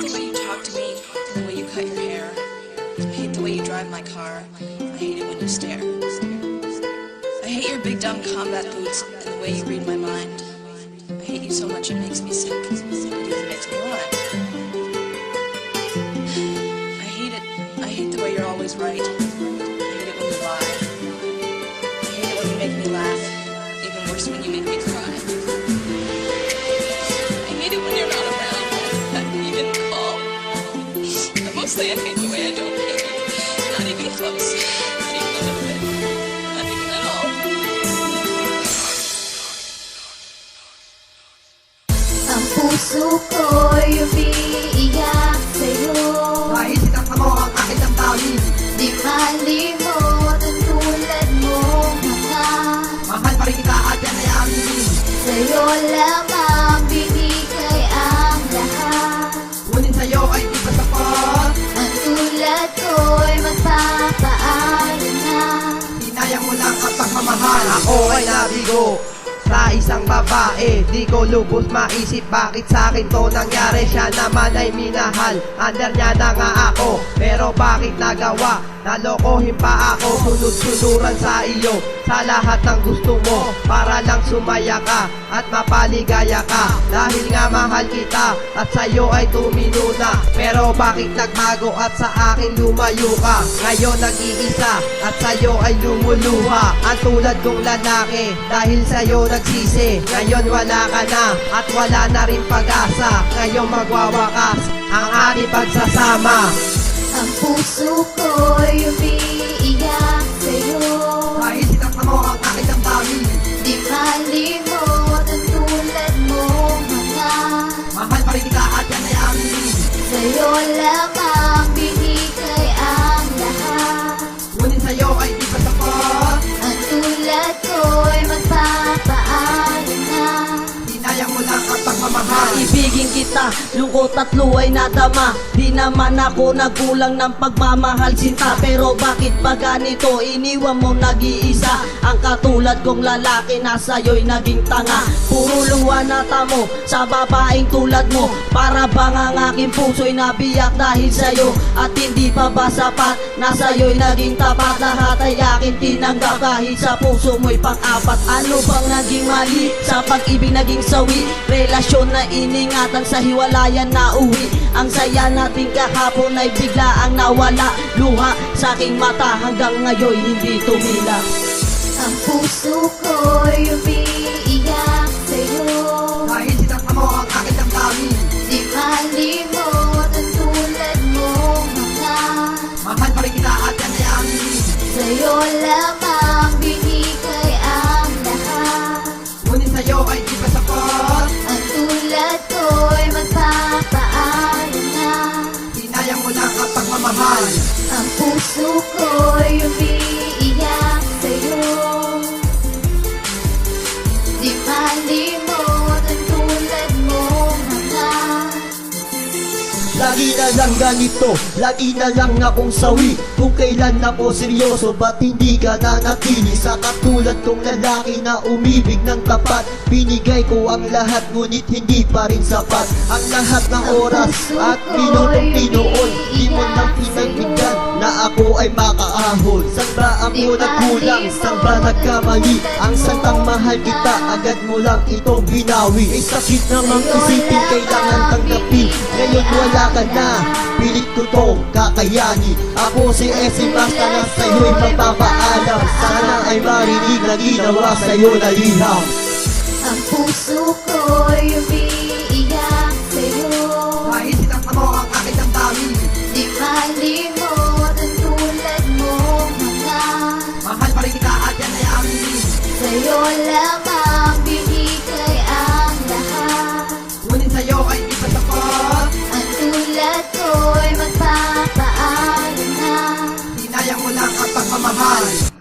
hate the way you talk to me, the way you cut your hair. I hate the way you drive my car. I hate it when you stare. I hate your big dumb combat boots and the way you read my mind. I hate you so much it makes me sick. It makes me want. I hate it. I hate the way you're always right. Lamang binigay ang lahat. Ngunit sa'yo ay di pa. Sapat Ang tulad ko'y magpapaalam na. Hinaya mo lang ang pagmamahal. Ako ay nabigo sa isang babae. Di ko lubos maisip bakit sa akin to nangyari. Siya naman ay minahal. Under niya na nga ako. Pero bakit nagawa Nalokohin pa ako Sunod-sunuran sa iyo Sa lahat ng gusto mo. Para lang sumaya ka At mapaligaya ka. Dahil nga mahal kita At sa'yo ay tumino na. Pero bakit nagbago at sa akin lumayo ka? Ngayon nag-iisa At sa'yo ay lumuluha. Ang tulad kong lalaki Dahil sa'yo nagsisi. Ngayon wala ka na At wala na rin pag-asa. Ngayon magwawakas Ang ating pagsasama Ang puso ko'y umiiyak sa'yo. Dahil sinakta mo ang aking damdamin Di malimot ang tulad mong mga Mahal pa rin kita at yan ay aminin Sa'yo lamang binigay Ibigin kita, lungkot at luway na dama. Di naman ako nagkulang ng pagmamahal sinta. Pero bakit ba ganito, iniwan mo nag-iisa. Ang katulad kong lalaki na sa'yo'y naging tanga. Puro luha na tamo sa babaeng tulad mo. Para bang ang aking puso'y nabiyak dahil sa'yo. At hindi pa ba sapat na sa'yo'y naging tapat? Lahat ay akin tinanggap kahit sa puso mo'y pang-apat. Ano bang naging mali? Sa pag-ibig naging sawi. Relasyon na iningatan sa hiwalayan na uwi Ang saya nating kahapon ay bigla ang nawala. Luha sa aking mata hanggang ngayon hindi tumila. Ang puso ko'y umiiyak sa'yo. Dahil sinakta mo ang aking damdamin Di malimot ang tulad mong mga. Mahal pa rin kita at yan ay aminin Sa'yo lamang binigay ang lahat. Ngunit sa'yo ay di pa ko'y umiiyak sa'yo. Di malimot ang tulad mong mga Lagi na lang ganito, lagi na lang akong sawi. Kung kailan ako seryoso, ba't hindi ka nanatili? Sa katulad kong lalaki na umibig ng tapat Binigay ko ang lahat, ngunit hindi pa rin sapat. Ang lahat ng oras at minutong pinoon Di mo nang pinagbigyan na ako ay makaahon. Saan ba ako nagkulang, saan ba nagkamali? Ang santang mahal kita, agad mo lang itong binawi. Ay sakit namang isipin, kailangan tanggapin. Ngayon wala ka na, pilit ko tong kakayani Ako si Essie Basta na sa'yo'y magpapaalam Sana ay marinig na ginawa sa'yo na liham. Ang puso ko'y umiiyak sa'yo. Dahil sinakta mo ang aking damdamin Di malimot Sa'yo lamang binigay ang lahat. Ngunit sa'yo ay di pa sapat Ang tulad ko'y magpapaalam na. Hinaya mo lang ang pagmamahal